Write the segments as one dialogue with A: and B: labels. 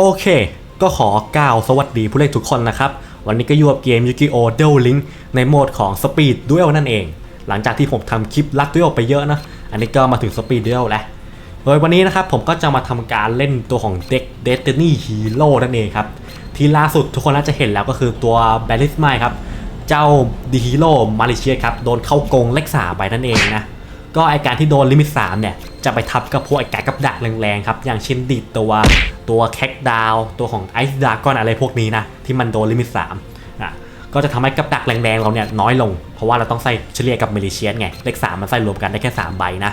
A: โอเค ก็ขอกล่าวสวัสดีผู้เล่นทุกคนนะครับ วันนี้ก็อยู่กับเกม Yu-Gi-Oh! Duel Link ในโหมดของ Speed Duel นั่นเอง หลังจากที่ผมทำคลิปลัด Duel ไปเยอะนะ อันนี้ก็มาถึง Speed Duel แล้ว โดยวันนี้นะครับผมก็จะมาทำการเล่นตัวของเด็ก Destiny Hero นั่นเองครับ ที่ล่าสุดทุกคนน่าจะเห็นแล้วก็คือตัว b a l l i s m a ครับ เจ้า d e Hero m a l i c i o u s ครับ โดนเข้ากงเลขสาไปนั่นเองนะ ก็ไอการที่โดนลิมิต3เนี่ยจะไปทับกับพวกไอการกับดักแรงๆครับ อย่างเช่นดีดตัวตัวแคคดาวตัวของไอซ์ดากอนอะไรพวกนี้นะ ที่มันโดนลิมิต3นะก็จะทำให้กับดักแรงๆเราเนี่ยน้อยลง เพราะว่าเราต้องใส่เฉลี่ยกับเมลิเชียนไง เลข3มันใส่รวมกันได้แค่ 3 ใบนะ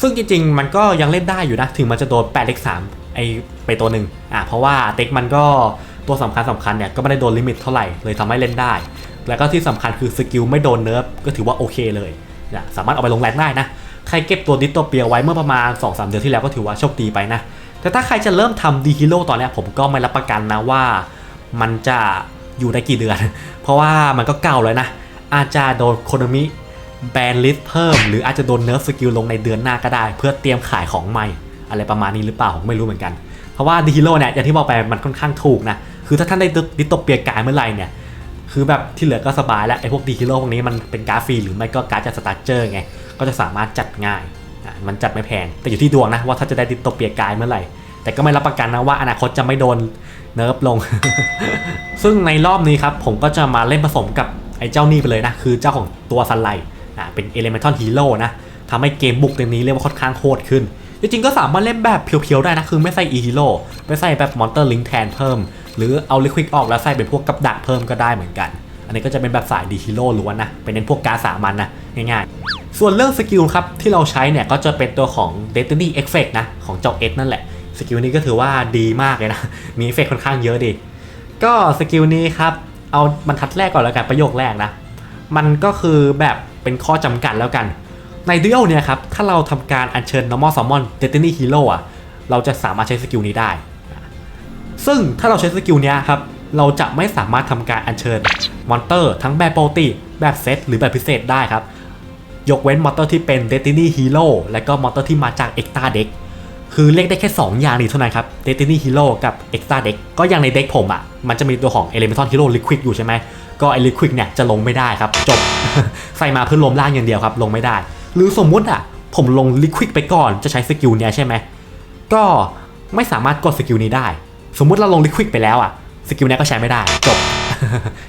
A: ซึ่งจริงๆ มันก็ยังเล่นได้อยู่นะ ถึงมันจะโดน 8 เลข3ไอไปตัวหนึ่งอะเพราะว่าเต็กมันก็ตัวสำคัญสำคัญเนี่ยก็ไม่ได้โดนลิมิตเท่าไหร่เลยทำให้เล่นได้ แล้วก็ที่สำคัญคือสกิลไม่โดนเนิร์ฟก็ถือว่าโอเคเลย นะสามารถเอาไปลงแรงได้นะ ใครเก็บตัวดิสโตเปียไว้เมื่อประมาณ2-3เดือนที่แล้วก็ถือว่าโชคดีไปนะ แต่ถ้าใครจะเริ่มทำดีฮีโร่ตอนนี้ผมก็ไม่รับประกันนะว่า มันจะอยู่ได้กี่เดือน เพราะว่ามันก็เก่าเลยนะ อาจจะโดนโคโนมิแบนลิสเพิ่ม หรืออาจจะโดนเนิร์ฟสกิลลงในเดือนหน้าก็ได้ เพื่อเตรียมขายของใหม่อะไรประมาณนี้หรือเปล่าผมไม่รู้เหมือนกัน เพราะว่าดีฮีโร่เนี่ยอย่างที่บอกไปมันค่อนข้างถูกนะคือถ้าท่านได้ดิสโตเปียกายเมื่อไหร่เนี่ย คือแบบที่เหลือก็สบายแล้วไอ้พวกดีฮีโร่พวกนี้มันเป็นการ์ดฟรีหรือไม่ก็การ์ดจากสตาร์เจอร์ไง ก็จะสามารถจัดง่ายอะมันจัดไม่แพง แต่อยู่ที่ดวงนะว่าถ้าจะได้ดิสโตเปียกายเมื่อไหร่ แต่ก็ไม่รับประกันนะว่าอนาคตจะไม่โดนเนิร์ฟลง ซึ่งในรอบนี้ครับผมก็จะมาเล่นผสมกับไอ้เจ้านี่ไปเลยนะ คือเจ้าของตัวซันไลอะเป็นเอเลเมนทัลฮีโร่นะทำให้เกมบุกเกมนี้เรียกว่าค่อนข้างโหดขึ้น จริงๆก็สามารถเล่นแบบเพียวๆได้นะ คือไม่ใส่อีฮีโร่ไม่ใส่แบบมอนเตอร์ลิงแทนเพิ่ม หรือเอาลิควิกออกแล้วใส่เป็นพวกกับดักเพิ่มก็ได้เหมือนกัน อันนี้ก็จะเป็นแบบสายดีฮีโร่ล้วนนะ เป็นเน้นพวกกาสามัญนะง่ายๆ ส่วนเรื่องสกิลครับที่เราใช้เนี่ยก็จะเป็นตัวของ Destiny Effect นะของเจ้า X นั่นแหละ สกิลนี้ก็ถือว่าดีมากเลยนะ มีเอฟเฟกค่อนข้างเยอะดี ก็สกิลนี้ครับ เอาบรรทัดแรกก่อนแล้วกันประโยคแรกนะ มันก็คือแบบเป็นข้อจำกัดแล้วกัน ในดู l เนี่ยครับถ้าเราทำการอัญเชิญ normal summon Destiny Hero อะเราจะสามารถใช้สกิลนี้ได้ ซึ่งถ้าเราใช้สกิลนี้ครับ เราจะไม่สามารถทำการอัญเชิญมอนเตอร์ทั้งแบบปกติแบบเซตหรือแบบพิเศษได้ครับ ยกเว้นมอนเตอร์ที่เป็น Destiny Hero และก็มอนเตอร์ที่มาจาก Extra Deck คือเรียกได้แค่ 2 อย่างนี้เท่านั้นครับ Destiny Hero กับ Extra Deck ก็อย่างในเด็กผมอะ มันจะมีตัวของ Elemental Hero Liquid อยู่ใช่ไหม ก็ไอ Liquid เนี่ยจะลงไม่ได้ครับ จบ ใส่มาเพื่อล้มล่างอย่างเดียวครับ ลงไม่ได้ หรือสมมุติอะ ผมลง Liquid ไปก่อนจะใช้สกิลเนี้ยใช่ไหม ก็ไม่สามารถกดสกิลนี้ได้ สมมุติเราลง Liquid ไปแล้วอะสกิลเนี้ยก็ใช้ไม่ได้จบ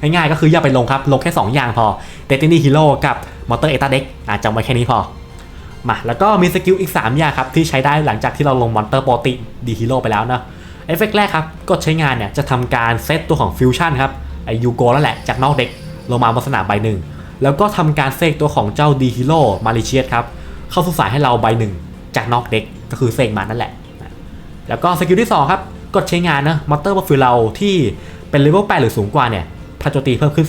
A: ง่ายๆก็คืออย่าไปลงครับ ลงแค่ 2 อย่างพอ Destiny Hero กับ Monster Extra Deck อะจำไว้แค่นี้พอมาแล้วก็มีสกิลอีก 3 อย่างครับ ที่ใช้ได้หลังจากที่เราลงมอนเตอร์ปกติดีฮีโร่ไปแล้วเนอะเอฟเฟกแรกครับกดใช้งานเนี่ยจะทำการเซตตัวของฟิวชั่นครับไอยูโกแล้วแหละจากนอกเด็กลงมาบนสนามใบหนึ่งแล้วก็ทำการเซกตัวของเจ้าดีฮีโร่มาริเชียสครับเข้าสู่สายให้เราใบหนึ่งจากนอกเด็กก็คือเซกมานั่นแหละ แล้วก็สกิลที่2ครับ กดใช้งานนะมอเตอร์บัฟฟิลเราที่เป็นเลเวล8หรือสูงกว่าเนี่ยพลังโจมตีเพิ่มขึ้น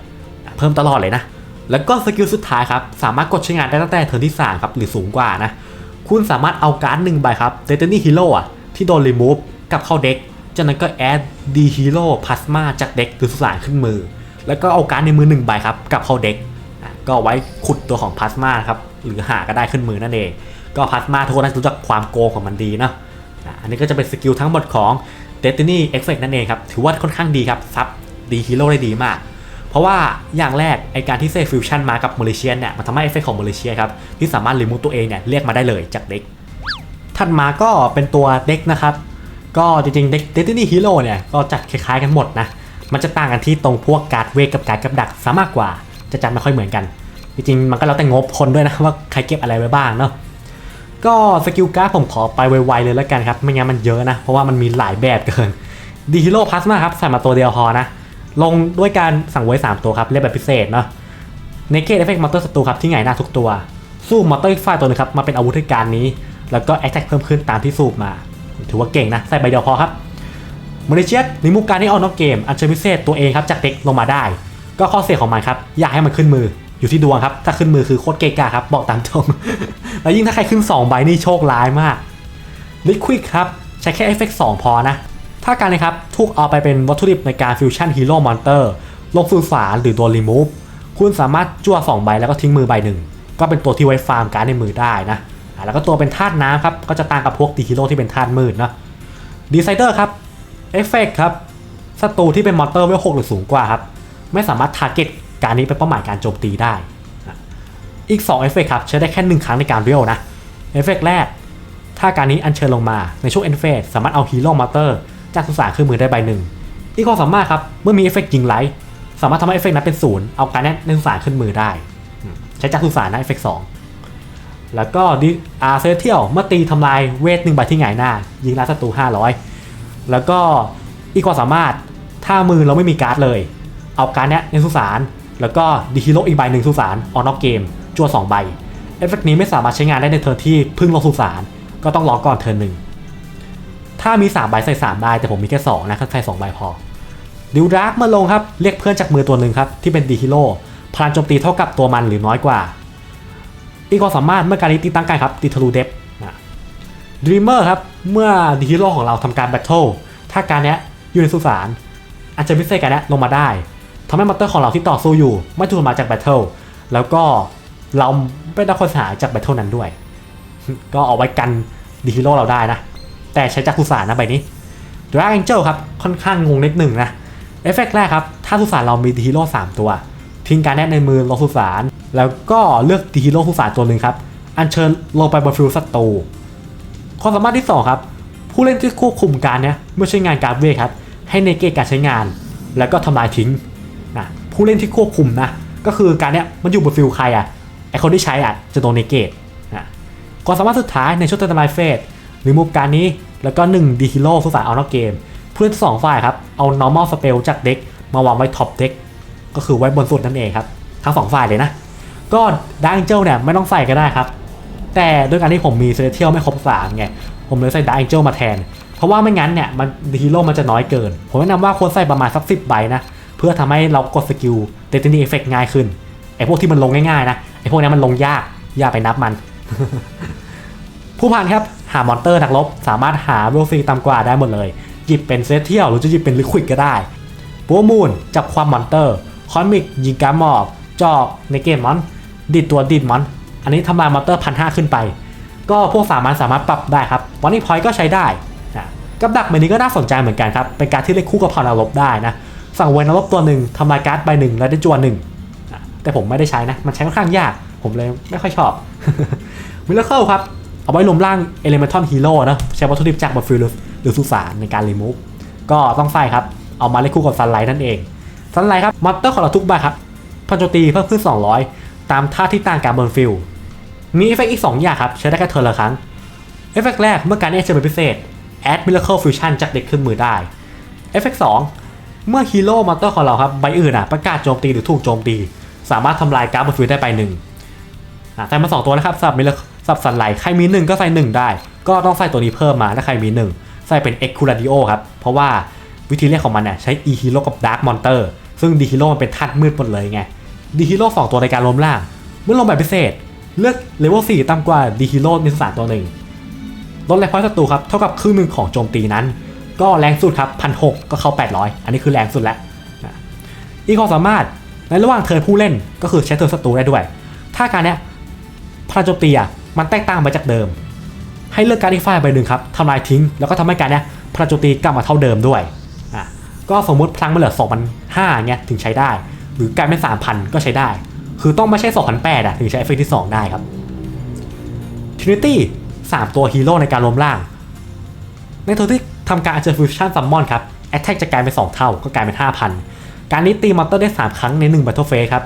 A: 200 เพิ่มตลอดเลยนะ แล้วก็สกิลสุดท้ายครับ สามารถกดใช้งานได้ตั้งแต่เทิร์นที่3ครับหรือสูงกว่านะ คุณสามารถเอาการ์ดหนึ่งใบครับเดต n นี่ฮีโร่อะที่โดนรีมูฟกลับเข้าเด็กจากนั้นก็แอดดีฮีโร่พลาสมาจากเด็กหรือสุสานขึ้นมือ แล้วก็เอาการ์ดในมือหนึ่งใบครับกลับเข้าเด็กอะก็ไว้ขุดตัวของพลาสมาครับหรือหาก็ได้ขึ้นมือนั่นเอง ก็พลาสมาทุกคนน่าจะรู้จักความโกงของมันดีนะ อันนี้ก็จะเป็นสกิลทั้งหมดของ Destiny Effect นั่นเองครับ ถือว่าค่อนข้างดีครับ ซับดีฮีโร่ได้ดีมาก เพราะว่าอย่างแรกไอการที่เซฟิวชั่นมากับโมเลเชียนเนี่ย มันทำให้เอฟเฟกของโมเลเชียครับ ที่สามารถรีมูฟตัวเองเนี่ยเรียกมาได้เลยจากเด็กถัดมาก็เป็นตัวเด็กนะครับ ก็จริงๆเด็ก Destiny Hero เนี่ยก็จัดคล้ายๆกันหมดนะ มันจะต่างกันที่ตรงพวกการ์ดเวกกับการ์ดกับดักซะมากกว่า จะจัดไม่ค่อยเหมือนกัน จริงๆมันก็แล้วแต่งบคนด้วยนะว่าใครเก็บอะไรไว้บ้างเนาะ ก็สกิลการ์ดผมขอไปไวๆเลยแล้วกันครับ ไม่งั้นมันเยอะนะ เพราะว่ามันมีหลายแบบเกินดีฮีโร่พลาสมาครับ ใส่มาตัวเดียวพอนะ ลงด้วยการสั่งไว้ 3 ตัวครับ เรียกแบบพิเศษเนาะเนเกตเอฟเฟกต์มอเตอร์ศัตรูครับ ที่ไงหน้าทุกตัว สู้มอเตอร์อีกฝ่ายตัวหนึงครับ มาเป็นอาวุธในการนี้ แล้วก็แอคแท็กเพิ่มขึ้นตามที่สูบมา ถือว่าเก่งนะ ใส่ใบเดียวพอครับมอริเชียสรีมูฟการที่ออกนอกเกม อัญเชิญพิเศษตัวเองครับจากเด็กลงมาได้ ก็ข้อเสียของมันครับ อยากให้มันขึ้นมือ อยู่ที่ดวงครับ ถ้าขึ้นมือคือโคตรเกกะครับ บอกตามตรง แล้วยิ่งถ้าใครขึ้น 2 ใบนี่โชคร้ายมากลิควิดครับ ใช้แค่เอฟเฟกต์2พอนะ ถ้าการนะครับถูกเอาไปเป็นวัตถุดิบในการฟิวชั่นฮีโร่มอนเตอร์ลงฟืนฝาหรือตัวรีมูฟคุณสามารถจั่ว2ใบแล้วก็ทิ้งมือใบหนึ่งก็เป็นตัวที่ไว้ฟาร์มการในมือได้นะแล้วก็ตัวเป็นธาตุน้ำครับก็จะต่างกับพวกดีฮีโร่ที่เป็นธาตุมืดเนาะดีไซเดอร์ครับเอฟเฟกครับศัตรูที่เป็นมอนเตอร์เวล6หรือสูงกว่าครับ ไม่สามารถทาร์เก็ต การนี้เป็นเป้าหมายการโจมตีได้ อีก 2 เอฟเฟกครับใช้ได้แค่ 1 ครั้งในการเรียลนะ เอฟเฟกแรก ถ้าการนี้อัญเชิญลงมาในช่วงเอนเฟสสามารถเอาฮีโร่มอนเตอร์จากสุสานขึ้นมือได้ใบหนึ่ง อีกความสามารถครับ เมื่อมีเอฟเฟกยิงไลท์สามารถทำให้เอฟเฟกนั้นเป็นศูนย์เอาการนี้นในสุสานขึ้นมือได้ ใช้จากสุสานนะเอฟเฟกสองแล้วก็ดิอาเซเทียลเมื่อตีทำลายเวทหนึ่งใบที่หงายหน้า ยิงล้าศัตรู500 แล้วก็อีกความสามารถถ้ามือเราไม่มีการ์ดเลย เอาการเนี้ยในสุสาน แล้วก็ดีฮีโร่อีกใบหนึ่งสุสานออนนอกเกมจั่วสองใบเอฟเฟกนี้ไม่สามารถใช้งานได้ในเทิร์นที่เพึ่งลงสุสานก็ต้องรอก่อนเทิร์นหนึ่งถ้ามี3ใบใส่3ใบแต่ผมมีแค่2นะครับใส่2ใบพอดิวดาร์กมาลงครับเรียกเพื่อนจากมือตัวหนึ่งครับที่เป็นดีฮิโร่พลังโจมตีเท่ากับตัวมันหรือน้อยกว่า อีกความสามารถเมื่อการนี้ตีตั้งกันครับตีทะลุเดฟดรีมเมอร์ครับเมื่อดีฮิโร่ของเราทำการแบทเทิลถ้าการนี้ยอยู่ในสุสานอาจจะพิเศษการนี้ลงมาได้ ทำให้มอนเตอร์ของเราที่ต่อสู้อยู่ ไม่ถูกมาจากแบทเทิลแล้วก็เราไม่ได้คนเสียหาจากแบทเทิลนั้นด้วย ก็เอาไว้กันดีฮีโร่เราได้นะ แต่ใช้จากสุสานนะใบนี้ดรา g องเจ l ครับ ค่อนข้างงงนิดหนึ่งนะ เอฟเฟกต์แรกครับ ถ้าสุสานเรามีดีฮีโร่3ตัว ทิ้งการแนบในมือลงสุสาน แล้วก็เลือกดีฮีโร่สุสานตัวหนึ่งครับ อัญเชิญลงไปบนฟิลศัตรูความสามารถที่ 2 ครับ ผู้เล่นที่ควบคุมการเนี้ยเมื่อใช้งานการเวทครับ ให้ในเกตการใช้งาน แล้วก็ทำลายทิ้ง ผู้เล่นที่ควบคุมนะ ก็คือการเนี้ยมันอยู่บนฟิลใครอะไอคนที่ใช้อะจะโดนในเกตนะความสามารถสุดท้ายในช่วงทำลายเฟสหรือมุมการนี้แล้วก็1ดีฮิโร่สุสานเอานอกเกมเพื่อนสองฝ่ายครับเอา normal spell จากเด็กมาวางไว้ท็อปเด็กก็คือไว้บนสุดนั่นเองครับทั้งสองฝ่ายเลยนะก็ดังเจลเนี่ยไม่ต้องใส่ก็ได้ครับ แต่ด้วยการที่ผมมีเซเทียลไม่ครบสามไงผมเลยใส่ดังเจลมาแทน เพราะว่าไม่งั้นเนี่ยมันดีฮิโร่มันจะน้อยเกิน ผมแนะนำว่าควรใส่ประมาณสักสิบใบนะ พื่อทำให้เรากดสกิลเดตินีเอฟเฟกง่ายขึ้นไอ้พวกที่มันลงง่ายๆนะไอ้พวกนี้มันลงยากอย่าไปนับมัน ผู้พันครับหามอนเตอร์นักรบสามารถหาเวลซีต่ำกว่าได้หมดเลย หยิบเป็นเซตเที่ยวหรือจะหยิบเป็นลิควิดก็ได้ปัวมูนจับความมอนเตอร์คอนมิกยิงการมอบจอกในเกมมอนดิดตัวดิดมอนอันนี้ทำลายมอนเตอร์พันห้าขึ้นไป ก็พวกสามารถสามารถปรับได้ครับวันนี้พอยก็ใช้ได้นะกับดักใบนี้ก็น่าสนใจเหมือนกันครับเป็นการที่เล่นคู่กับพานารบได้นะ สั่งเวนรบตัวหนึ่งทำลายการ์ดใบหนึ่งแล้วได้จวนหนึ่งแต่ผมไม่ได้ใช้นะ มันใช้ค่อนข้างยาก ผมเลยไม่ค่อยชอบมิลเลอร์เคิลครับ เอาไว้รวมร่าง Elemental Hero นะใช้วัตถุดิบจากบอฟิลหรือสุสานในการรีมูฟก็ต้องใส่ครับ เอามาเล่นคู่กับซันไลท์นั่นเองซันไลท์ครับมอนเตอร์ของเราทุกใบครับพันโจตีเพิ่มขึ้น 200 ตามท่าที่ต่างกันบนฟิลมีเอฟเฟกต์อีก 2 อย่างครับ ใช้ได้แค่เทอร์ละครั้งเอฟเฟกต์แรกเมื่อการเอชเป็นพิเศษ Add Miracle Fusion จากเด็กขึ้นมือได้เอฟเฟกต์สอง เมื่อฮีโร่มอนเตอร์ของเราครับใบอื่นอะประกาศโจมตีหรือถูกโจมตี สามารถทำลายการ์ดบนฟิลได้ใบหนึ่งอะใส่มาสองตัวนะครับสับมิลสับสันไหลใครมีหนึ่งก็ใส่หนึ่งได้ ก็ต้องใส่ตัวนี้เพิ่มมาถ้าใครมีหนึ่งใส่เป็น e x c u r a d i o ครับ เพราะว่าวิธีเรียกของมันเนี่ยใช้ e hero กับ dark monster ซึ่ง d hero มันเป็นธาตุมืดหมดเลยไง d hero สองตัวในการรวมร่าง เมื่อลงแบบพิเศษ เลือกเลเวล4ต่ำกว่า d hero มีสารตัวหนึ่งลดแรงพอยต์ศัตรูครับเท่ากับครึ่งหนึ่งของโจมตีนั้น ก็แรงสุดครับพันหก็เข้า 800 อันนี้คือแรงสุดแล้วนะอีกความสามารถในระหว่างเทิร์นผู้เล่นก็คือใช้เทิร์นศัตรูได้ด้วย ถ้าการเนี้ยพลังโจมตีอะมันแตกต่างไปจากเดิม ให้เลือกการดอีกฝ่ายใบหนึ่งครับทำลายทิ้ง แล้วก็ทำให้การเนี้ยพลังโจมตีกลับมาเท่าเดิมด้วยอะก็สมมุติพลังมันเหลือ2,500เงี้ยถึงใช้ได้ หรือกลายเป็น3,000 ก็ใช้ได้ คือต้องไม่ใช่2,800อะถึงใช้เอฟเฟกต์ที่ 2 ได้ครับทรินิตี้3ตัวฮีโร่ในการรวมร่าง ในตัวที่ ทำการอัญเชิญฟิวชั่นซัมมอนครับแอตแทกจะกลายเป็น 2 เท่าก็กลายเป็น 5,000 การนี้ตีมอนเตอร์ได้ 3 ครั้งใน1 Battle Phase ครับ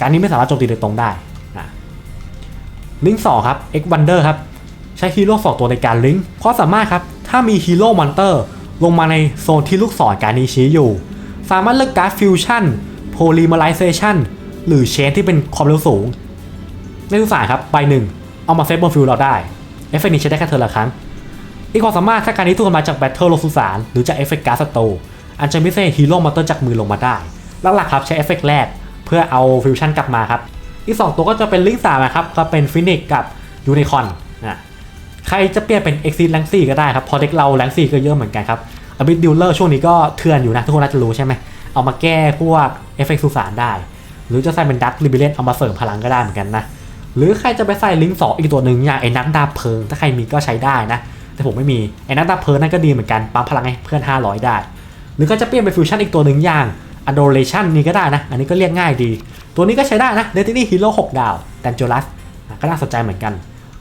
A: การนี้ไม่สามารถโจมตีโดยตรงได้นะลิงก์2ครับ X Wonder ครับใช้ฮีโร่2ตัวในการลิงก์ความสามารถครับถ้ามีฮีโร่มอนเตอร์ลงมาในโซนที่ลูกศรการนี้ชี้อยู่ สามารถเลือกการ์ดฟิวชั่นโพลิมาไลเซชันหรือเชนที่เป็นความเร็วสูง ในทุกสายครับใบหนึ่งเอามาเซตบนฟิลเราได้เอฟเฟกต์นี้ใช้ได้แค่เทอละครั้ง อีกความสามารถถ้าการนี้ถูกมาจากแบทเทิลลงสุสานหรือจากเอฟเฟกต์การ์ดสโตอันจะมิเซฮีโร่มอนเตอร์จากมือลงมาได้หลักๆครับใช้เอฟเฟกต์แรกเพื่อเอาฟิวชั่นกลับมาครับอีก 2 ตัวก็จะเป็นลิงสามนะครับก็เป็นฟินิกกับยูนิคอนนะใครจะเปลี่ยนเป็น Exit แรงซี่ก็ได้ครับพอเด็กเราแรงซี่ก็เยอะเหมือนกันครับอบิดดิลเลอร์ช่วงนี้ก็เถื่อนอยู่นะทุกคนน่าจะรู้ใช่ไหมเอามาแก้พวกเอฟเฟกต์สุสานได้ หรือจะใส่เป็นดักลิบิเลนเอามาเสริมพลังก็ได้เหมือนกันนะหรือใครจะไปใส่ลิงสองอีกตัวหนึ่งอย่างไอ้นักดาบเพลิง ถ้าใครมีก็ใช้ได้นะ แต่ผมไม่มีไอ้นักดับเพลิงนั่นก็ดีเหมือนกันปั๊มพลังให้เพื่อน 500 ได้ หรือก็จะเปลี่ยนเป็นฟิวชั่นอีกตัวหนึ่งอย่าง Adoration นี่ก็ได้นะ อันนี้ก็เรียกง่ายดี ตัวนี้ก็ใช้ได้นะ Destiny Hero 6 ดาว d a n g e r o u s ก็น่าสนใจเหมือนกัน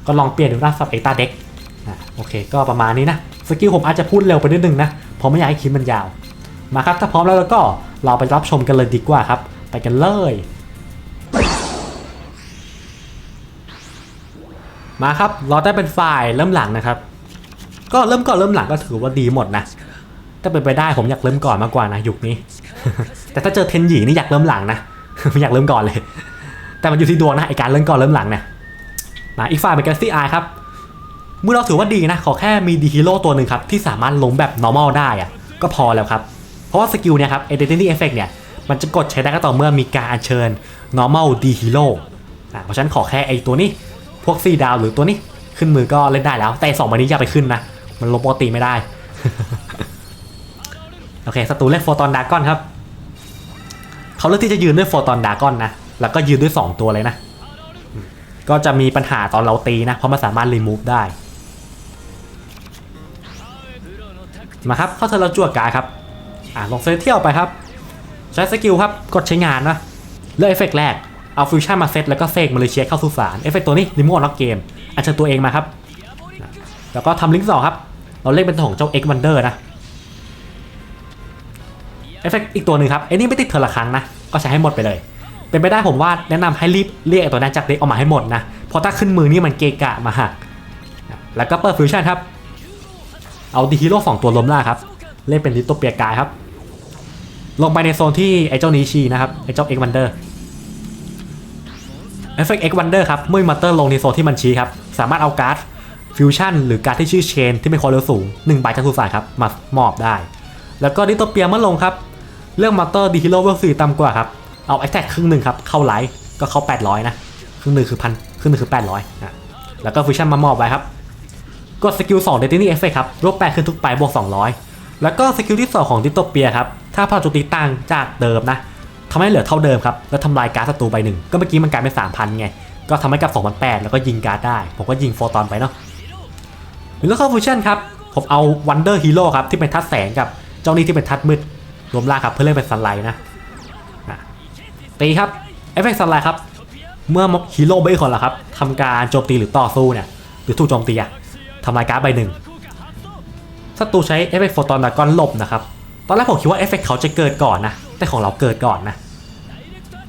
A: ก็ลองเปลี่ยนดูนะสำหรับเอตาเด็กโอเค ก็ประมาณนี้นะสกิลผมอาจจะพูดเร็วไปนิดนึงนะเพราะไม่อยากให้คลิปมันยาว มาครับถ้าพร้อมแล้วเราก็เราไปรับชมกันเลยดีกว่าครับ ไปกันเลยมาครับ เราได้เป็นฝ่ายเริ่มหลังนะครับ ก็เริ่มก่อนเริ่มหลังก็ถือว่าดีหมดนะถ้าเป็นไปได้ผมอยากเริ่มก่อนมากกว่านะยุคนี้ แต่ถ้าเจอเทนหยีนี่อยากเริ่มหลังนะไม่อยากเริ่มก่อนเลย แต่มันอยู่ที่ดวงนะไอการเริ่มก่อนเริ่มหลังเนี่ยมาอีกฝ่ายเป็น Galaxy Eye ครับเมื่อเราถือว่าดีนะขอแค่มีดีฮีโร่ตัวหนึ่งครับที่สามารถล้มแบบ normal ได้อะก็พอแล้วครับ เพราะว่าสกิลเนี่ยครับ Identity Effect เนี่ยมันจะกดใช้ได้ก็ต่อเมื่อมีการอัญเชิญ normal D hero อะเพราะฉะนั้นขอแค่ไอตัวนี้ พวก4ดาวหรือตัวนี้ขึ้นมือก็เล่นได้แล้ว แต่สองใบนี้อย่าไปขึ้นนะ มันลงปกติไม่ได้ โอเคศัตรูเรียกโฟตอนดากอนครับ เขาเลือกที่จะยืนด้วยโฟตอนดากอนนะ แล้วก็ยืนด้วย 2 ตัวเลยนะ ก็จะมีปัญหาตอนเราตีนะ เพราะมันสามารถรีมูฟได้ มาครับ เข้าเธอเราจั่วกาครับ อ่าลงเซตเที่ยวไปครับ ใช้สกิลครับ กดใช้งานนะ เลือกเอฟเฟกต์แรก เอาฟิวชั่นมาเซตแล้วก็เซกมาเลเชียเข้าสู่สารเอฟเฟกต์ตัวนี้รีโมทล็อกเกม อัญเชิญตัวเองมาครับ แล้วก็ทำลิงก์สองครับ เราเล่นเป็นตัวของเจ้า X Wonder นะเอฟเฟกต์อีกตัวหนึ่งครับไอ้นี่ไม่ติดเทอละครั้งนะ ก็ใช้ให้หมดไปเลย เป็นไปได้ผมว่าแนะนำให้รีบเรียกไอ้ตัวนั้นจากเด็กออกมาให้หมดนะ เพราะถ้าขึ้นมือนี่มันเกะกะมาหัก แล้วก็เปิดฟิวชั่นครับ เอาดีฮีโร่สองตัวล้มล่าครับ เล่นเป็นลิตโตเปียกายครับ ลงไปในโซนที่ไอ้เจ้านี้ชีนะครับ ไอ้เจ้า X Wonder เอฟเฟกต์ X Wonder ครับ เมื่อมอนเตอร์ลงในโซนที่มันชี้ครับ สามารถเอาการ์ด ฟิวชั่นหรือการ์ดที่ชื่อเชน ที่เป็นความเร็วสูง1ใบจากสุสานครับมามอบได้ แล้วก็ดิโตเปียเมื่อลงครับ เรื่องมอนเตอร์ดีฮีโร่เวลสี่ต่ำกว่าครับ เอาแอแท็กครึ่งหนึ่งครับ เข้าไลท์ก็เข้า 800 นะ ครึ่งหนึ่งคือพันครึ่งหนึ่งคือ 800นะแล้วก็ฟิวชั่นมามอบไว้ครับกดสกิล2 Destiny Effect ครับลบ8ขึ้นทุกไปบวก200 แล้วก็สกิลที่ 2 ของดิโตเปียครับถ้าพลังโจมตีต่างจากเดิมนะทำให้เหลือเท่าเดิมครับแล้วทำลายการ์ดศัตรูใบหนึ่งก็เมื่อกี้มันกลายเป็น3,000ไงก็ทำให้กับ2,800แล้วก็ยิงการ์ดได้ ผมก็ยิงโฟตอนไปเนาะ หรือแล้วเขาฟิวชั่นครับ ผมเอาวันเดอร์ฮีโร่ครับ ที่เป็นทัดแสงกับเจ้านี้ที่เป็นทัดมืด รวมล่างครับเพื่อเล่นเป็นซันไลท์นะตีครับ เอฟเฟกต์ซันไลท์ครับ เมื่อฮีโร่ใบย์คนละครับทำการโจมตีหรือต่อสู้เนี่ยหรือถูกโจมตีอะทำลายการ์ดใบหนึ่งศัตรูใช้เอฟเฟกต์โฟตอนดากอนหลบนะครับตอนแรกผมคิดว่าเอฟเฟกต์เขาจะเกิดก่อนนะแต่ของเราเกิดก่อนนะ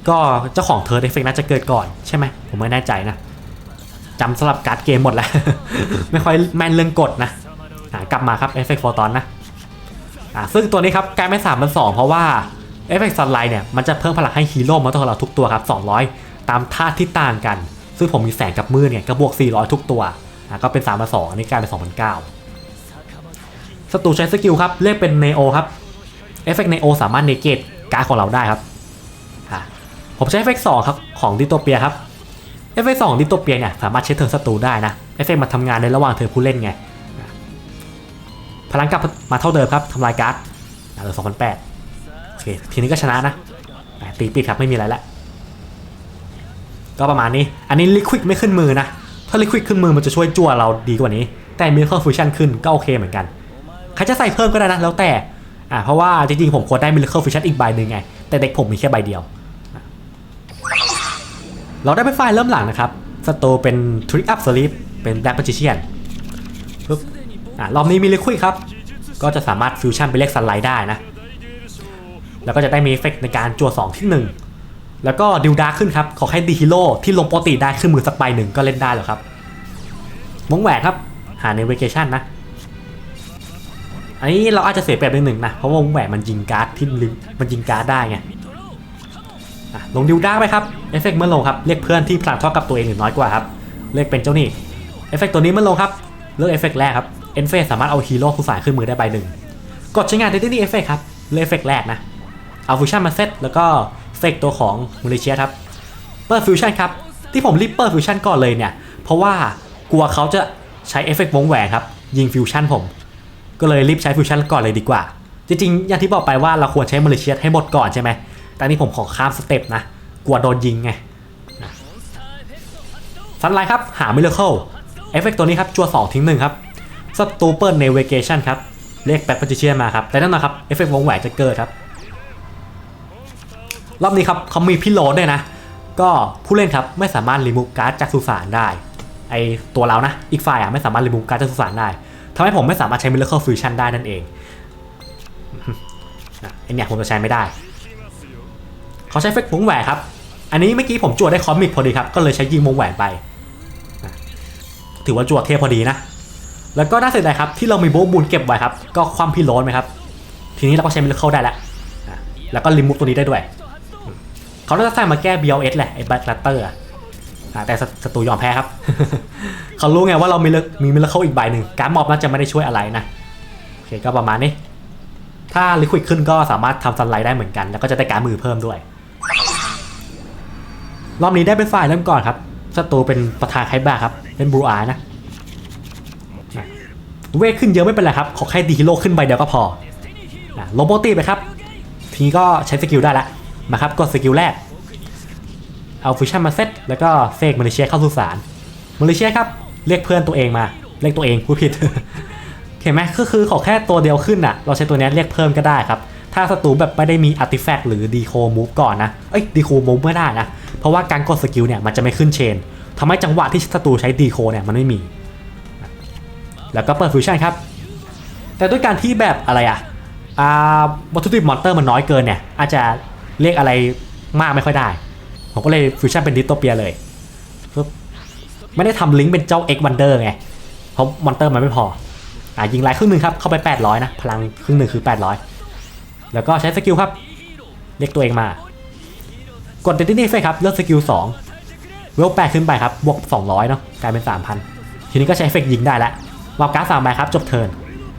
A: ก็เจ้าของเธอเอฟเฟกต์น่าจะเกิดก่อนใช่ไหมผมไม่แน่ใจนะ จำสลับการ์ดเกมหมดแล้ว ไม่ค่อยแม่นเรื่องกดนะกลับมาครับเอฟเฟกต์โฟตอนนะซึ่งตัวนี้ครับกลายเป็นสามเป็นสองเพราะว่าเอฟเฟกต์ซันไลท์เนี่ยมันจะเพิ่มพลังให้ฮีโร่มาตัวของเราทุกตัวครับ200 ตามท่าที่ต่างกัน ซึ่งผมมีแสงกับมือเนี่ยก็บวก 400 ทุกตัวก็เป็น3าม2อันนี้กลายเป็น2,009ศัตรูใช้สกิลครับเรียกเป็นเนโอครับเอฟเฟกต์เนโอสามารถเนเกตการ์ดของเราได้ครับผมใช้เอฟเฟกต์สองครับของดิโตเปียครับ เอฟเฟกต์สองดิโตเปียเนี่ยสามารถเช็คเทิร์นศัตรูได้นะเอฟเฟกต์มาทำงานในระหว่างเธอผู้เล่นไง พลังกลับมาเท่าเดิมครับทำลายการ์ดเหลือ2,008โอเคทีนี้ก็ชนะนะตีปิดครับไม่มีอะไรแล้วก็ประมาณนี้ อันนี้ลิควิดไม่ขึ้นมือนะ ถ้าลิควิดขึ้นมือมันจะช่วยจั่วเราดีกว่านี้ แต่มีเครื่องฟิวชั่นขึ้นก็โอเคเหมือนกัน ใครจะใส่เพิ่มก็ได้นะแล้วแต่ อ่าเพราะว่าจริงๆผมควรได้มิลเคอร์ฟิวชั่นอีกใบหนึ่งไง แต่เด็กผมมีแค่ใบเดียว เราได้เป็นไฟล์เริ่มหลังนะครับสโตเป็นทริกอัพสลีปเป็นแบล็ก m a จิเชียนปึ๊บอ่ารอบนี้มีลิควิดครับ ก็จะสามารถฟิวชั่นไปเรียกซันไลท์ได้นะ แล้วก็จะได้มีเอฟเฟกในการจั่วสองที่หนึ่งแล้วก็ดิวดาขึ้นครับ ขอให้ดีฮีโร่ที่ลงปกติได้ขึ้นมือสักใบหนึ่งก็เล่นได้แล้วครับวงแหวนครับ หาในเวกชันนะ อันนี้เราอาจจะเสียเปรียบนิดหนึ่งนะ เพราะว่าวงแหวนมันยิงการ์ดที่ลิมมันยิงการ์ดได้ไง ลงดิวดาร์ไปครับเอฟเฟกต์เมื่อลงครับเรียกเพื่อนที่พลังเท่ากับตัวเองหรือน้อยกว่าครับเรียกเป็นเจ้านี่เอฟเฟกต์ตัวนี้เมื่อลงครับเลือกเอฟเฟกต์แรกครับเอนเฟสสามารถเอาฮีโร่ผู้สายขึ้นมือได้ใบหนึ่งกดใช้งานได้ที่เอฟเฟกต์ครับเลือกเอฟเฟกต์แรกนะเอาฟิวชั่นมาเซตแล้วก็เฟกตัวของมูริเชียครับเปิดฟิวชั่นครับที่ผมรีบเปิดฟิวชั่นก่อนเลยเนี่ยเพราะว่ากลัวเขาจะใช้เอฟเฟกต์วงแหวนครับยิงฟิวชั่นผม ก็เลยรีบใช้ฟิวชั่นก่อนเลยดีกว่า จริงๆอย่างที่บอกไปว่าเราควรใช้มูริเชียให้หมดก่อนใช่ไหม แต่นี่ผมขอข้ามสเต็ปนะ กลัวโดนยิงไงซันไลท์ครับ หามิเลเคิลเอฟเฟกต์ตัวนี้ครับ จัว2ทิ้งหนึ่งครับสตูเปิลเนเวเกชันครับเรียกแป๊บปัจเชียมาครับ แต่นั่นนะครับ เอฟเฟกต์วงแหวนจะเกิดครับ รอบนี้ครับเขามีพี่โลดด้วยนะ ก็ผู้เล่นครับ ไม่สามารถรีมูฟการ์ดจากสุสานได้ ไอตัวเรานะ อีกฝ่ายอะไม่สามารถรีมูฟการ์ดจากสุสานได้ทำให้ผมไม่สามารถใช้มิลเลอร์ฟิวชั่นได้นั่นเองไอเนี่ยผมจะใช้ไม่ได้ เขาใช้เฟกวงแหวนครับ อันนี้เมื่อกี้ผมจวดได้คอมิกพอดีครับ ก็เลยใช้ยิงวงแหวนไป ถือว่าจวดเทพพอดีนะ แล้วก็น่าเสียดายครับที่เรามีโบบูนเก็บไว้ครับ ก็ความพี่โรนไหมครับ ทีนี้เราก็ใช้มิลเลอร์ได้แล้ว แล้วก็รีมูฟตัวนี้ได้ด้วย เขาน่าจะสร้างมาแก้ BLS แหละไอ้แบล็กลัตเตอร์แต่ศัตรูยอมแพ้ครับ เขารู้ไงว่าเรามีเลือกมีมิลเลอร์อีกใบหนึ่งการมอบน่าจะไม่ได้ช่วยอะไรนะ โอเคก็ประมาณนี้ถ้าลิควิดขึ้นก็สามารถทำสไลด์ได้เหมือนกัน แล้วก็จะได้การมือเพิ่มด้วย รอบนี้ได้เป็นฝ่ายเริ่มก่อนครับศัตรูเป็นประธานไคบ้าครับ เป็นบรูอานะเวทขึ้นเยอะไม่เป็นไรครับ ขอแค่ดีฮิโร่ขึ้นใบเดียวก็พออโลโบตีไปครับ ทีนี้ก็ใช้สกิลได้ละมาครับกดสกิลแรก เอาฟิชชั่นมาเซตแล้วก็เฟกมาเลเชียเข้าสู่สารมาเลเชียครับ เรียกเพื่อนตัวเองมา เรียกตัวเองพูดผิด เห็นไหมก็คือขอแค่ตัวเดียวขึ้นอะ เราใช้ตัวนี้เรียกเพิ่มก็ได้ครับ ถ้าศัตรูแบบไม่ได้มีอาร์ติแฟกต์หรือดีโคมูฟก่อนนะ เอ้ยดีโคมูฟไม่ได้นะ เพราะว่าการกดสกิลเนี่ยมันจะไม่ขึ้นเชนทำให้จังหวะที่ศัตรูใช้ดีโคเนี่ยมันไม่มี แล้วก็เปิดฟิวชั่นครับ แต่ด้วยการที่แบบอะไรอะอ่าวัตถุดิบมอนเตอร์มันน้อยเกินเนี่ยอาจจะเรียกอะไรมากไม่ค่อยได้ ผมก็เลยฟิวชั่นเป็นดิสโตเปียเลยปึ๊บไม่ได้ทำลิงก์เป็นเจ้า X Wonder ไง เพราะมอนเตอร์มันไม่พอ อ่ายิงไลน์ครึ่งหนึ่งครับ เข้าไป 800 นะ พลังครึ่งหนึ่งคือ 800 แล้วก็ใช้สกิลครับ เรียกตัวเองมา กดเดนตินี่เฟครับเลือกสกิล2เวลแปดขึ้นไปครับบวก 200เนาะกลายเป็น 3,000 ทีนี้ก็ใช้เฟกยิงได้แล้ววาล์การ์ดสามใบครับจบเทิร์น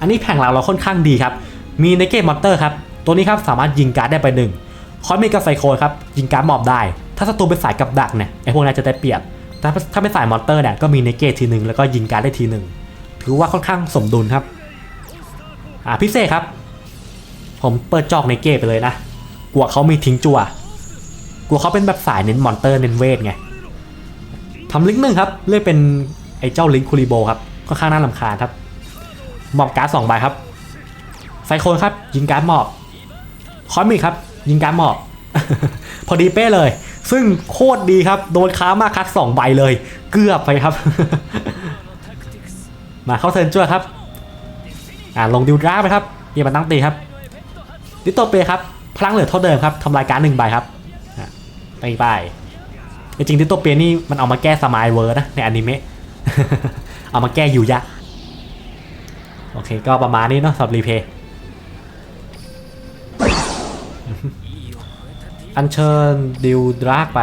A: อันนี้แผงเราเราค่อนข้างดีครับมีในเกมมอนเตอร์ครับตัวนี้ครับสามารถยิงการ์ดได้ไปหนึ่งคอยมีกับไซโคนครับยิงการ์ดหมอบได้ ถ้าศัตรูเป็นสายกับดักเนี่ยไอพวกนั้นจะได้เปรียบแต่ถ้าเป็นสายมอนเตอร์เนี่ยก็มีในเกตทีหนึ่งแล้วก็ยิงการ์ดได้ทีหนึ่งถือว่าค่อนข้างสมดุลครับอ่าพิเศษครับ ผมเปิดจอกในเกตไปเลยนะกลัวเขามีทิ้งจั่ว กลัวเขาเป็นแบบสายเน้นมอนเตอร์เน้นเวทไงทำลิงก์หนึ่งครับ เลือกเป็นไอ้เจ้าลิงคูริโบครับค่อนข้างน่าลำคาญครับหมอบการ์ดสองใบครับไซโคนครับ ยิงการ์ดหมอบคอมิกครับ ยิงการ์ดหมอบ พอดีเป้เลย ซึ่งโคตรดีครับ โดนค้ามากคัดสองใบเลย เกือบไปครับ มาเข้าเทิร์นจ้วครับ อ่าลงดิวดราไปครับเยียมันตั้งตีครับดิโตเปครับ พลังเหลือเท่าเดิมครับทำลายการดหนึ่งใบครับ ไปไปจริงๆดิโตเปียนี่มันเอามาแก้สมายเวอร์นะในอนิเมะเอามาแก้อยู่ยะโอเคก็ประมาณนี้เนาะสำหรับรีเพย์อัญเชิญดิวดรากไป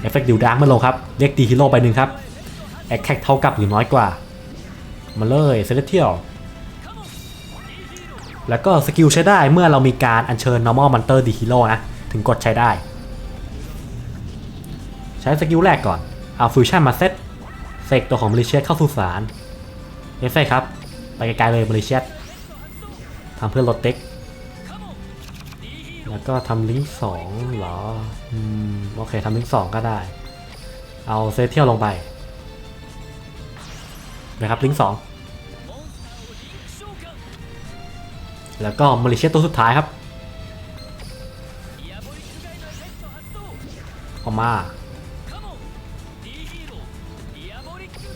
A: เอฟเฟกต์ดิวดรากมาลงครับเรียกตีฮีโร่ไปหนึ่งครับแอคแคกเท่ากับหรือน้อยกว่า มาเลยเซเลเทียลแล้วก็สกิลใช้ได้เมื่อเรามีการอัญเชิญ normal monster ดีฮีโร่นะ ถึงกดใช้ได้ ใช้สกิลแรกก่อน เอาฟิวชั่นมาเซตเสกตัวของบริเชียเข้าสู่สารเอฟเฟกครับ ไปไกลๆเลยบริเชียทำเพื่อลดเต็กแล้วก็ทำลิงก์สองเหรอ อืม โอเคทำลิงก์สองก็ได้ เอาเซตเที่ยวลงไป นะครับลิงก์สองแล้วก็มาเลเซียตัวสุดท้ายครับ ออกมา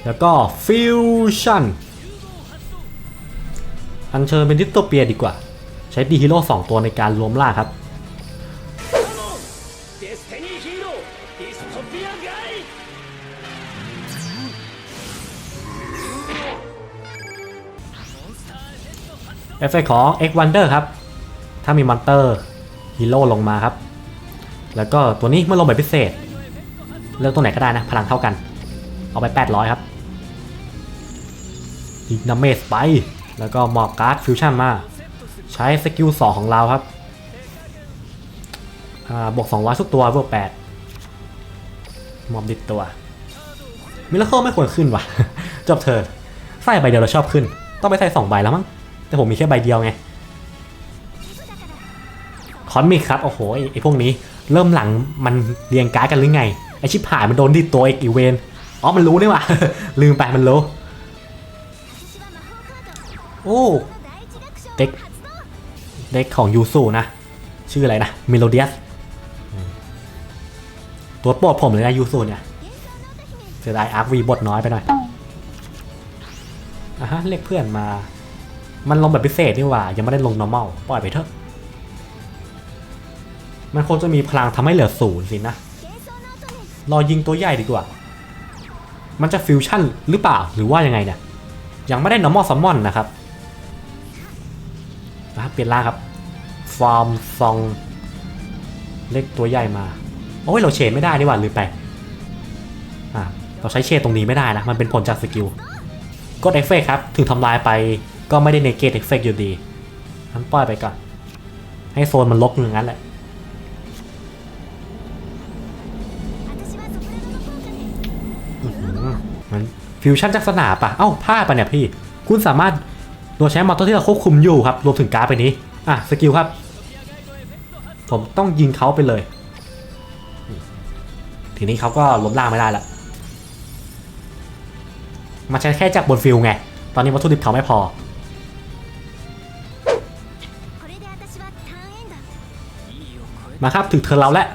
A: แล้วก็ฟิวชั่นอันเชิญเป็นดิสโตเปียดีกว่า ใช้ดีฮีโร่สองตัวในการรวมล่าครับเอฟเฟกของ X Wonder ครับ ถ้ามีมอนเตอร์ฮีโร่ลงมาครับ แล้วก็ตัวนี้เมื่อลงแบบพิเศษ เลือกตัวไหนก็ได้นะ พลังเท่ากัน เอาไป 800 ครับ ยิงดาเมจไป แล้วก็หมอบการ์ดฟิวชั่นมา ใช้สกิล2ของเราครับอ่าบวก200ทุกตัวบวก8มอบดิดตัว มิลเลอร์ไม่ควรขึ้นว่ะ จบเธอใส่ใบเดียวเราชอบขึ้น ต้องไปใส่สองใบแล้วมั้ง แต่ผมมีแค่ใบเดียวไง คอนมิกครับ โอ้โหไอ้พวกนี้ เริ่มหลังมันเรียงการ์ดกันหรือไง ไอชิบหายมันโดนดิดตัวอีกอีเวน อ๋อ มันรู้นี่ว่าลืมไปมันรู้ โอ้เด็กเด็กของยูสุนะ ชื่ออะไรนะเมโลเดียสตัวโปรดผมเลยนะยูสุเนี่ยเสียดายอาร์ควีบทน้อยไปหน่อยอะฮะเรียกเพื่อนมา มันลงแบบพิเศษนี่หว่า ยังไม่ได้ลง normal ปล่อยไปเถอะ มันคงจะมีพลังทำให้เหลือศูนย์สินะ รอยิงตัวใหญ่ดีกว่า มันจะฟิวชั่นหรือเปล่าหรือว่ายังไงเนี่ย ยังไม่ได้ normal summon นนะครับ เปลี่ยนล่างครับ ฟอร์มซอง เล็กตัวใหญ่มา โอ้ยเราเชนไม่ได้นี่หว่าลืมไป อ่าเราใช้เชนตรงนี้ไม่ได้นะ มันเป็นผลจากสกิลกดเอฟเฟกครับ ถึงทำลายไปก็ไม่ได้เนเกตเอฟเฟกอยู่ดีนั้นปล่อยไปก่อน ให้โซนมันลกอย่างนั้นแหละ มันฟิวชั่นจากสนามปะเอ้าพลาดปะเนี่ยพี่ คุณสามารถ โดยใช้มอเตอร์ที่เราควบคุมอยู่ครับ รวมถึงการ์ดไปนี้ อะ สกิลครับ ผมต้องยิงเขาไปเลย ทีนี้เขาก็ล้มล่างไม่ได้ละมาใช้แค่จากบนฟิลไง ตอนนี้วัตถุดิบเขาไม่พอ มาครับถึงเทิร์นเราแล้ว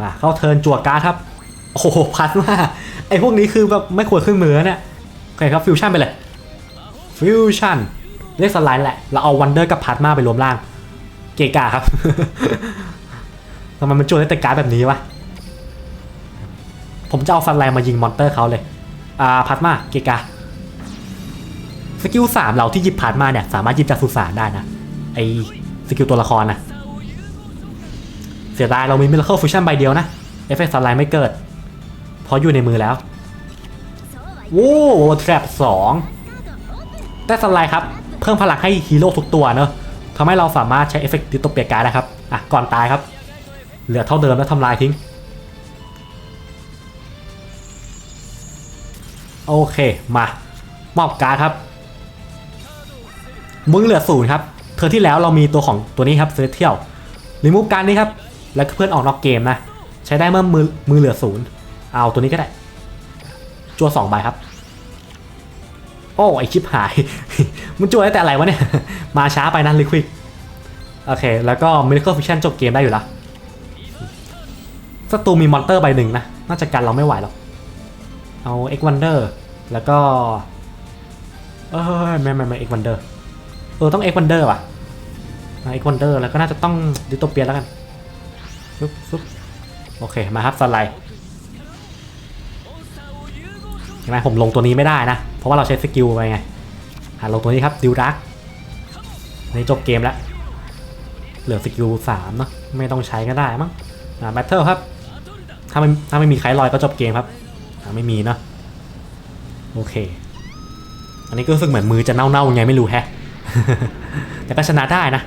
A: มาเข้าเทิร์นจั่วการ์ดครับ โอ้โหพัดมากไอพวกนี้คือแบบไม่ควรขึ้นมือเนี่ยโอเคครับฟิวชั่นไปเลยฟิวชั่น เรียกสไลด์แหละ เราเอาวันเดอร์กับพัดมาไปรวมร่าง เกกาครับทำไมมันจั่วได้แต่การ์ดแบบนี้วะ ผมจะเอาฟันไลน์มายิงมอนเตอร์เขาเลย อ่าพัดมาเกกาสกิลสามเราที่หยิบพัดมาเนี่ย สามารถหยิบจากสุสานได้นะ ไอสกิลตัวละครนะเสียดายเรามีมิราเคิลฟิวชั่นใบเดียวนะ เอฟเฟกต์สไลด์ไม่เกิด เพราะอยู่ในมือแล้วโว้แทรปสองแต่สไลด์ครับ เพิ่มพลังให้ฮีโร่ทุกตัวเนอะทำให้เราสามารถใช้เอฟเฟกต์ดิโตเปียการ์ได้ครับ อะ ก่อนตายครับ เหลือเท่าเดิมแล้วทำลายทิ้ง โอเค มามอบการ์ดครับ มึงเหลือศูนย์ครับ เธอที่แล้วเรามีตัวของตัวนี้ครับเซเลเทียลรีมูฟการ์ดนี้ครับ แล้วเพื่อนออกนอกเกมนะ ใช้ได้เมื่อมือมือเหลือศูนย์เอาตัวนี้ก็ได้จัวสองใบครับ โอ้ไอชิปหาย มันจัวได้แต่อะไรวะเนี่ย มาช้าไปนะลิควิดโอเค แล้วก็ Miracle Fiction จบเกมได้อยู่ล้วศัตรูมีมอนเตอร์ใบหนึ่งนะ น่าจะกันเราไม่ไหวหรอก เอา X Wonder แล้วก็ เออไม่ไม่ไม่ X Wonder เออต้อง X Wonder ว่ะเอา X Wonder แล้วก็น่าจะต้องดิโตเปียแล้วกันฟึบฟึบโอเค มาครับสไลด์ เห็นไหมผมลงตัวนี้ไม่ได้นะ เพราะว่าเราใช้สกิลไปไงอะลงตัวนี้ครับดิวดักนี่จบเกมแล้ว เหลือสกิลสามเนาะไม่ต้องใช้ก็ได้มั้งอ่าแบทเทิลครับ ถ้าไม่ถ้าไม่มีใครลอยก็จบเกมครับอ่าไม่มีเนาะโอเค อันนี้ก็รู้สึกเหมือนมือจะเน่าๆไงไม่รู้แฮะ แต่ก็ชนะได้นะ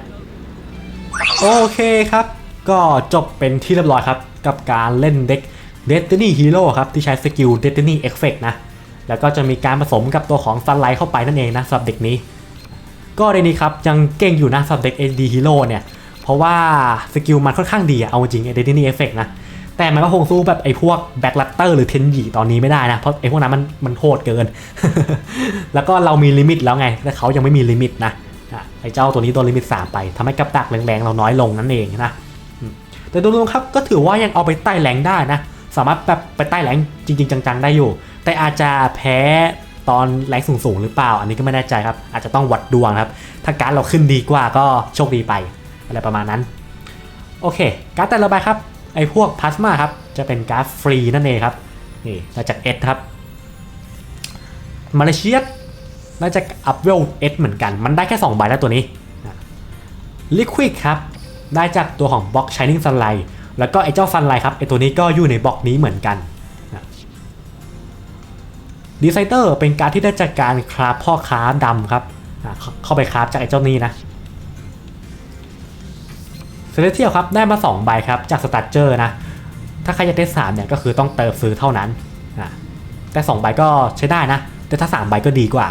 A: โอเคครับ ก็จบเป็นที่เรียบร้อยครับ กับการเล่นเด็ก Destiny Hero ครับ ที่ใช้สกิล Destiny Effect นะ แล้วก็จะมีการผสมกับตัวของ Sunlight เข้าไปนั่นเองนะสำหรับเด็กนี้ ก็ในนี้ครับยังเก่งอยู่นะสำหรับเด็ก AD Hero เนี่ยเพราะว่าสกิลมันค่อนข้างดีอะเอาจริง Destiny Effect นะแต่มันก็คงสู้แบบไอ้พวกแบ็กลัตเตอร์หรือเทนยีตอนนี้ไม่ได้นะ เพราะไอ้พวกนั้นมันมันโหดเกิน แล้วก็เรามีลิมิตแล้วไงแต่เขายังไม่มีลิมิตนะไอ้เจ้าตัวนี้โดนลิมิต 3 ไปทำให้กับดักแรงๆเราน้อยลงนั่นเองนะแต่โดยรวมครับก็ถือว่ายังเอาไปไต่แรงได้นะ สามารถแบบไปไต่แรงจริง ๆ จังๆ ได้อยู่ แต่อาจจะแพ้ตอนแรงสูงๆหรือเปล่า อันนี้ก็ไม่แน่ใจครับ อาจจะต้องวัดดวงครับ ถ้าการดเราขึ้นดีกว่าก็โชคดีไป อะไรประมาณนั้น โอเค การ์ดแต่ละใบครับ ไอ้พวกพลาสมาครับ จะเป็นการ์ดฟรีนั่นเองครับ นี่มาจากเอสครับ มาเลเซียน่าจะอัพเวลเอสเหมือนกัน มันได้แค่ 2 ใบแล้วตัวนี้ลิควิดครับ ได้จากตัวของบล็อก Shining Sunlight แล้วก็ไอ้เจ้า Sunlight ครับ ไอ้ตัวนี้ก็อยู่ในบล็อกนี้เหมือนกัน ดีไซเตอร์เป็นการที่ได้จากการคราฟพ่อค้าดำครับ เข้าไปคราฟจากไอ้เจ้านี้นะเซเลเทียลครับได้มา 2 ใบครับ จากสตัตเจอร์นะ ถ้าใครจะได้3เนี่ยก็คือต้องเติมซื้อเท่านั้นแต่ 2 ใบก็ใช้ได้นะ แต่ถ้า 3 ใบก็ดีกว่า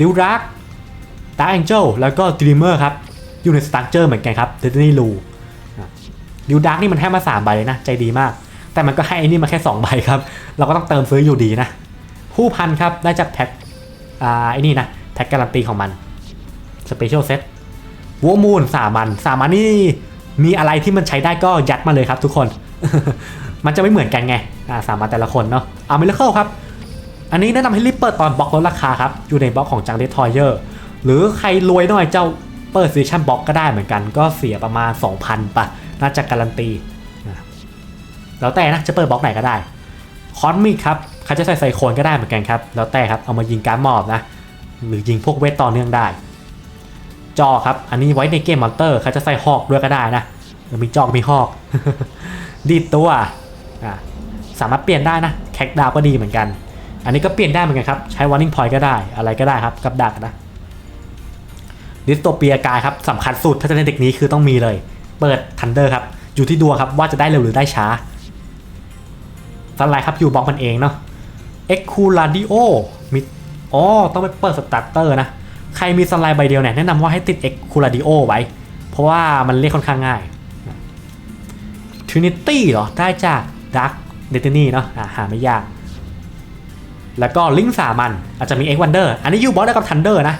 A: ดิวรักตาแองเจลแล้วก็ด e ีเมอร์ครับ อยู่ในสตัตเจอร์เหมือนกันครับเดนนี่ลูดิวดักนี่มันให้มา 3 ใบเลยนะ ใจดีมาก แต่มันก็ให้ไอ้นี่มาแค่2ใบครับ เราก็ต้องเติมซื้ออยู่ดีนะผู้พันครับได้จากแพ็คอ่าไอ้นี่นะแพ็คการันตีของมันสเปเชียลเซ็ตวัวมูนสามันสามันนี่มีอะไรที่มันใช้ได้ก็ยัดมาเลยครับทุกคน มันจะไม่เหมือนกันไงอ่าสามันแต่ละคนเนาะเอามิเลเคิลครับ อันนี้แนะนำให้รีบเปิดตอนบล็อกลดราคาครับ อยู่ในบล็อกของจังเดททอยเยอร์หรือใครรวยหน่อยเจ้าเปิดซีชั่นบล็อกก็ได้เหมือนกัน ก็เสียประมาณ 2,000ปะน่าจะการันตี แล้วแต่นะจะเปิดบล็อกไหนก็ได้คอนมิกครับใครจะใส่ไซโคนก็ได้เหมือนกันครับแล้วแต่ครับเอามายิงการดมอบนะหรือยิงพวกเวทต่อเนื่องได้ จอครับ อันนี้ไว้ในเกมมอนเตอร์ใครจะใส่หอกด้วยก็ได้นะมีจอกมีหอก ดีดตัวอะสามารถเปลี่ยนได้นะแคคดาวก็ดีเหมือนกัน อันนี้ก็เปลี่ยนได้เหมือนกันครับ ใช้ warning point ก็ได้อะไรก็ได้ครับกับดักนะดิสโตเปียกายครับสำคัญสุดถ้าจะเล่นเด็กนี้คือต้องมีเลย เปิดทันเดอร์ครับอยู่ที่ดวงครับว่าจะได้เร็วหรือได้ช้า สไลด์ครับอยู่บล็อกมันเองเนาะเอ็กคูลาดิโอมีอ๋อต้องไปเปิดสตาร์เตอร์นะ ใครมีสไลด์ใบเดียวเนี่ยแนะนำว่าให้ติดเอ็กคูลาดิโอไว้ เพราะว่ามันเรียกค่อนข้างง่าย Trinity เหรอ ได้จาก Dark Destiny เนาะหาไม่ยาก แล้วก็ลิงสามันอาจจะมี X Wonder อันนี้อยู่บล็อกได้กับ Thunder นะ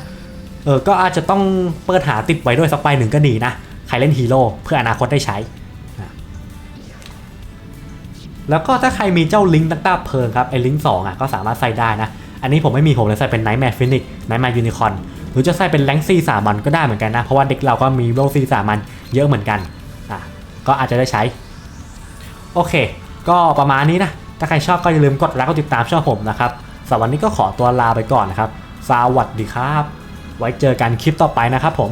A: เออก็อาจจะต้องเปิดหาติดไว้ด้วยสักใบหนึ่งก็ดีนะ ใครเล่นฮีโร่เพื่ออนาคตได้ใช้ แล้วก็ถ้าใครมีเจ้าลิงก์ตั้งต้าเพลิงครับไอ้ลิงก์สองอะก็สามารถใส่ได้นะ อันนี้ผมไม่มีผมเลยใส่เป็น Nightmare Phoenix Nightmare Unicorn หรือจะใส่เป็นแรงซีสามันก็ได้เหมือนกันนะ เพราะว่าเด็กเราก็มีโลซีสามันเยอะเหมือนกันอะก็อาจจะได้ใช้ โอเค ก็ประมาณนี้นะ ถ้าใครชอบก็อย่าลืมกดไลค์กดติดตามช่องผมนะครับสำหรับวันนี้ก็ขอตัวลาไปก่อนนะครับ สวัสดีครับ ไว้เจอกันคลิปต่อไปนะครับผม